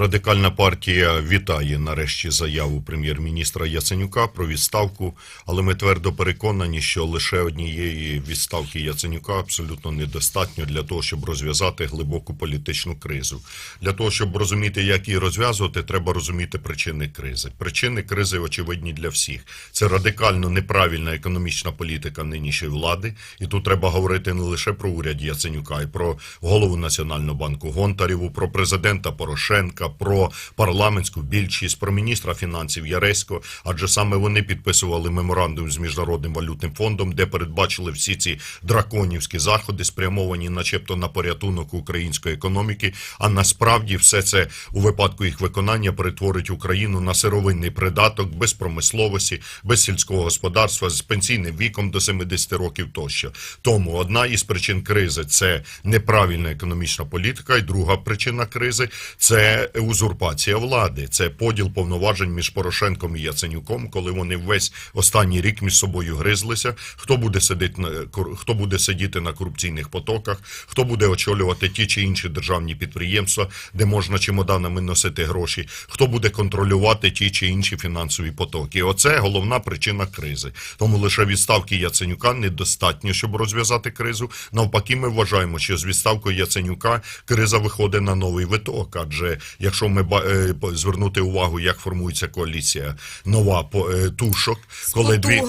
Радикальна партія вітає нарешті заяву прем'єр-міністра Яценюка про відставку, але ми твердо переконані, що лише однієї відставки Яценюка абсолютно недостатньо для того, щоб розв'язати глибоку політичну кризу. Для того, щоб розуміти, як її розв'язувати, треба розуміти причини кризи. Причини кризи очевидні для всіх. Це радикально неправильна економічна політика нинішньої влади, і тут треба говорити не лише про уряд Яценюка, і про голову Національного банку Гонтарєву, про президента Порошенка, про парламентську більшість, про міністра фінансів Яресько, адже саме вони підписували меморандум з міжнародним валютним фондом, де передбачили всі ці драконівські заходи, спрямовані, начебто, на порятунок української економіки. А насправді все це у випадку їх виконання перетворить Україну на сировинний придаток без промисловості, без сільського господарства, з пенсійним віком до 70 років тощо. Тому одна із причин кризи це неправильна економічна політика, і друга причина кризи це узурпація влади, це поділ повноважень між Порошенком і Яценюком, коли вони весь останній рік між собою гризлися. Хто буде сидіти на хто буде сидіти на корупційних потоках, хто буде очолювати ті чи інші державні підприємства, де можна чемоданами носити гроші, хто буде контролювати ті чи інші фінансові потоки. Оце головна причина кризи. Тому лише відставки Яценюка недостатньо, щоб розв'язати кризу. Навпаки, ми вважаємо, що з відставкою Яценюка криза виходить на новий виток. Адже якщо ми е, звернути увагу, як формується коаліція нова по е, тушок, З коли дві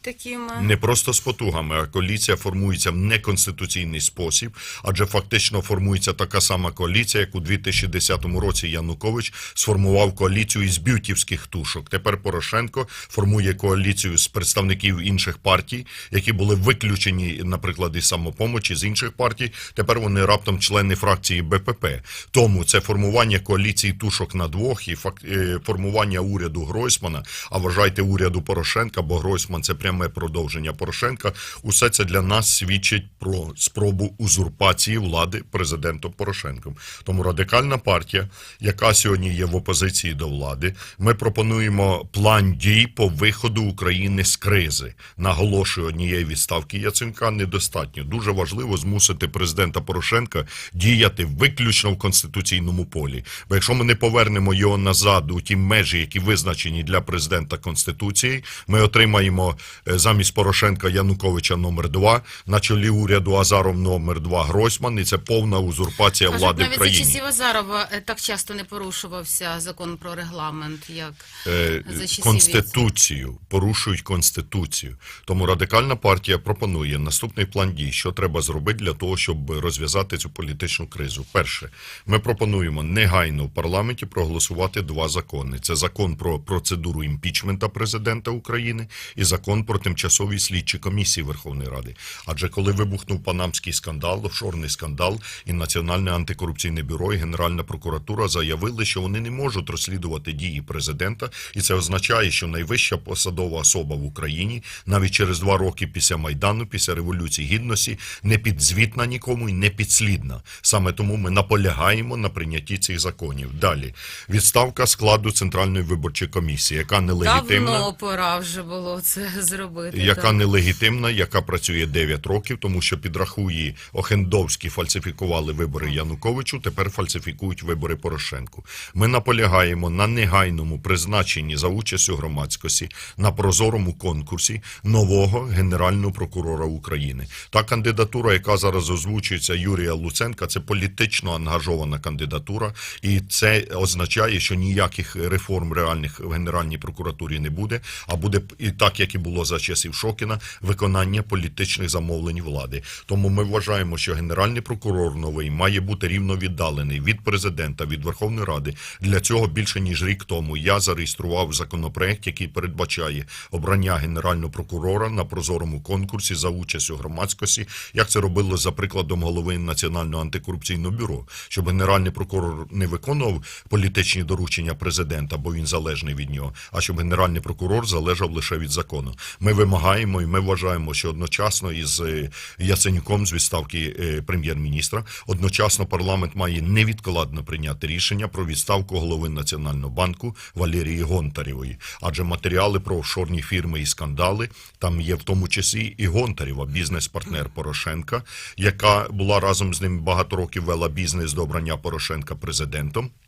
такими. не просто з потугами, а коаліція формується в неконституційний спосіб, адже фактично формується така сама коаліція, як у 2010 році Янукович сформував коаліцію із бютівських тушок. Тепер Порошенко формує коаліцію з представників інших партій, які були виключені, наприклад, із самопомочі з інших партій. Тепер вони раптом члени фракції БПП. Тому це формування коаліції тушок на двох і е, формування уряду Гройсмана. А вважайте уряду Порошенка, бо Гройсман це пряме продовження Порошенка. Усе це для нас свідчить про спробу узурпації влади президентом Порошенком. Тому радикальна партія, яка сьогодні є в опозиції до влади, ми пропонуємо план дій по виходу України з кризи. Наголошую, однієї відставки Яценка недостатньо. Дуже важливо змусити президента Порошенка діяти виключно в конституційному полі. Бо якщо ми не повернемо його назад у ті межі, які визначені для президента Конституції, ми отримаємо е, замість Порошенка Януковича номер 2 на чолі уряду Азаров номер 2 Гройсман, і це повна узурпація Кажуть, влади в навіть країні. за часів Азарова е, так часто не порушувався закон про регламент, як Е, за часів Конституцію, порушують Конституцію. Тому радикальна партія пропонує наступний план дій, що треба зробити для того, щоб розв'язати цю політичну кризу. Перше, ми пропонуємо негайно в парламенті проголосувати два закони: це закон про процедуру імпічмента президента України і закон про тимчасові слідчі комісії Верховної Ради. Адже коли вибухнув панамський скандал, офшорний скандал, і Національне антикорупційне бюро і Генеральна прокуратура заявили, що вони не можуть розслідувати дії президента, і це означає, що найвища посадова особа в Україні навіть через два роки після майдану, після революції гідності, не підзвітна нікому і не підслідна. Саме тому ми наполягаємо на прийнятті цих законів. Далі відставка складу центральної виборчої комісії, яка нелегітимна. давно пора вже було це зробити. Яка так. нелегітимна, яка працює 9 років, тому що під Рахуї Охендовські фальсифікували вибори Януковичу, тепер фальсифікують вибори Порошенку. Ми наполягаємо на негайному призначенні за участю громадськості на прозорому конкурсі нового генерального прокурора України. Та кандидатура, яка зараз озвучується Юрія Луценка, це політично ангажована кандидатура, і це означає, що ніяких реформ реальних в Генеральній прокуратурі не буде, а буде і так, як і було за часів Шокіна, виконання політичних замовлень влади. Тому ми вважаємо, що генеральний прокурор новий має бути рівно віддалений від президента, від Верховної Ради. Для цього більше ніж рік тому я зареєстрував законопроект, який передбачає обрання генерального прокурора на прозорому конкурсі за участю громадськості, як це робило за прикладом голови Національного антикорупційного бюро, щоб генеральний прокурор не виконував політичні доручення президента, бо він залежний від нього, а щоб генеральний прокурор залежав лише від закону. Ми вимагаємо і ми вважаємо, що одночасно із е, Яценюком з відставки е, прем'єр-міністра, одночасно парламент має невідкладно прийняти рішення про відставку голови Національного банку Валерії Гонтарєвої, адже матеріали про офшорні фірми і скандали там є в тому числі і Гонтарєва, бізнес-партнер Порошенка, яка була разом з ним багато років вела бізнес до обрання Порошенка президентом.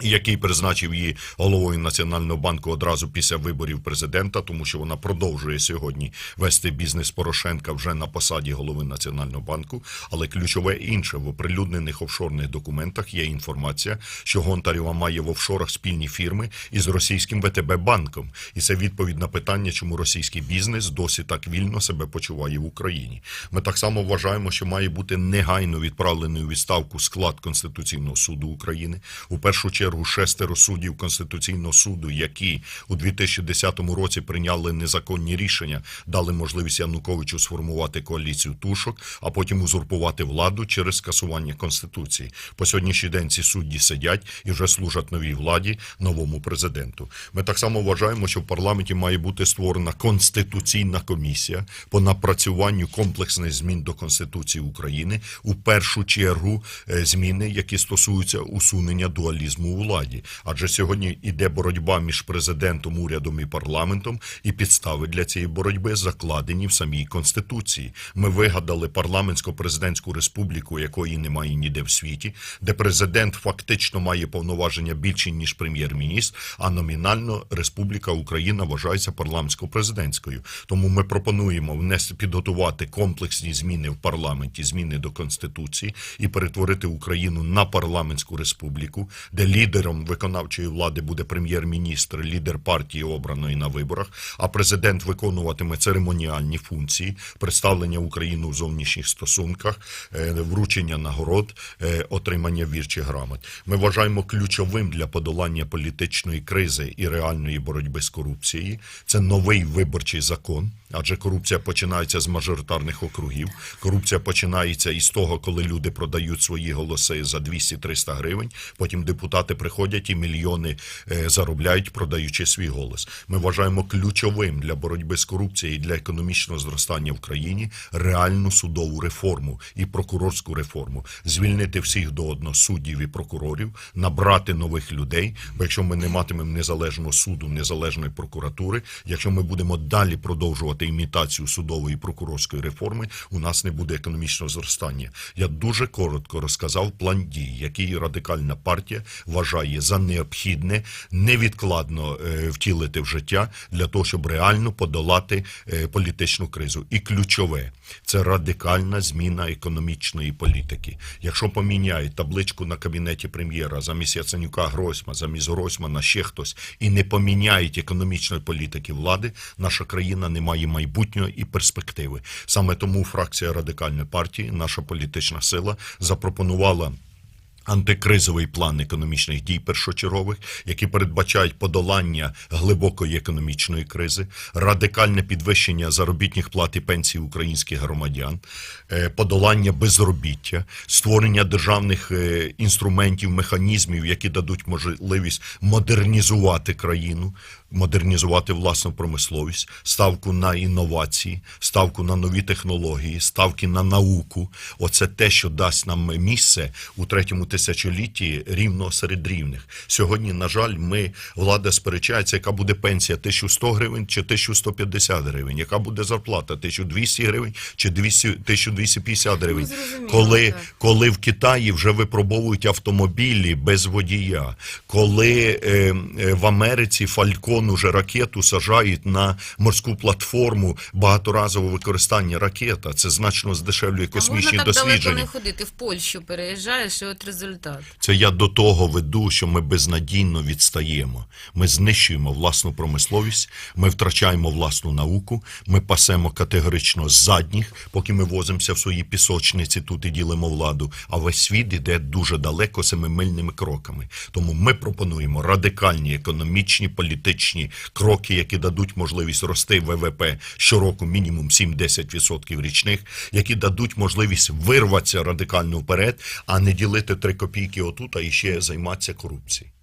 Який призначив її головою Національного банку одразу після виборів президента, тому що вона продовжує сьогодні вести бізнес Порошенка вже на посаді голови Національного банку. Але ключове інше в оприлюднених офшорних документах є інформація, що Гонтарєва має в офшорах спільні фірми із російським ВТБ банком, і це відповідь на питання, чому російський бізнес досі так вільно себе почуває в Україні. Ми так само вважаємо, що має бути негайно відправлений у відставку склад Конституційного суду України. У першу чергу шестеро суддів Конституційного суду, які у 2010 році прийняли незаконні рішення, дали можливість Януковичу сформувати коаліцію тушок, а потім узурпувати владу через скасування Конституції. По сьогоднішній день ці судді сидять і вже служать новій владі, новому президенту. Ми так само вважаємо, що в парламенті має бути створена конституційна комісія по напрацюванню комплексних змін до Конституції України. У першу чергу е, зміни, які стосуються усунення дуалізму владі. Адже сьогодні іде боротьба між президентом, урядом і парламентом, і підстави для цієї боротьби закладені в самій конституції. Ми вигадали парламентсько-президентську республіку, якої немає ніде в світі, де президент фактично має повноваження більші ніж прем'єр-міністр, а номінально Республіка Україна вважається парламентсько-президентською. Тому ми пропонуємо внести підготувати комплексні зміни в парламенті, зміни до конституції і перетворити Україну на парламентську республіку, де лідером виконавчої влади буде прем'єр-міністр, лідер партії обраної на виборах, а президент виконуватиме церемоніальні функції представлення України в зовнішніх стосунках, е, вручення нагород, е, отримання вірчих грамот. Ми вважаємо ключовим для подолання політичної кризи і реальної боротьби з корупцією. Це новий виборчий закон. Адже корупція починається з мажоритарних округів. Корупція починається із того, коли люди продають свої голоси за 200-300 гривень. Потім депутати приходять і мільйони е, заробляють, продаючи свій голос. Ми вважаємо ключовим для боротьби з корупцією і для економічного зростання в країні реальну судову реформу і прокурорську реформу, звільнити всіх до одного суддів і прокурорів, набрати нових людей. Бо якщо ми не матимемо незалежного суду, незалежної прокуратури, якщо ми будемо далі продовжувати імітацію судової і прокурорської реформи, у нас не буде економічного зростання. Я дуже коротко розказав план дій, який радикальна партія вважає за необхідне невідкладно е, втілити в життя для того, щоб реально подолати е, політичну кризу. І ключове це радикальна зміна економічної політики. Якщо поміняють табличку на кабінеті прем'єра замість Яценюка Гройсма, замість Гройсмана ще хтось, і не поміняють економічної політики влади, наша країна не має майбутнього і перспективи. Саме тому фракція радикальної партії, наша політична сила, запропонувала. Антикризовий план економічних дій першочергових, які передбачають подолання глибокої економічної кризи, радикальне підвищення заробітних плат і пенсій українських громадян, е, подолання безробіття, створення державних е, інструментів, механізмів, які дадуть можливість модернізувати країну, модернізувати власну промисловість, ставку на інновації, ставку на нові технології, ставки на науку. Оце те, що дасть нам місце у третьому тисячолітті рівно серед рівних. Сьогодні, на жаль, ми влада сперечається, яка буде пенсія 1100 гривень чи 1150 гривень, яка буде зарплата 1200 гривень чи 200, 1250 гривень. коли, коли в Китаї вже випробовують автомобілі без водія, коли е, е, в Америці Фалькон уже ракету сажають на морську платформу багаторазового використання ракета, це значно здешевлює А можна космічні так далеко не ходити. В Польщу переїжджаєш, і от результат. Це я до того веду, що ми безнадійно відстаємо. Ми знищуємо власну промисловість, ми втрачаємо власну науку, ми пасемо категорично задніх, поки ми возимося в свої пісочниці тут і ділимо владу. А весь світ іде дуже далеко семимильними кроками. Тому ми пропонуємо радикальні економічні, політичні кроки, які дадуть можливість рости ВВП щороку мінімум 7-10% річних, які дадуть можливість вирватися радикально вперед, а не ділити три копійки отут, а і ще займатися корупцією.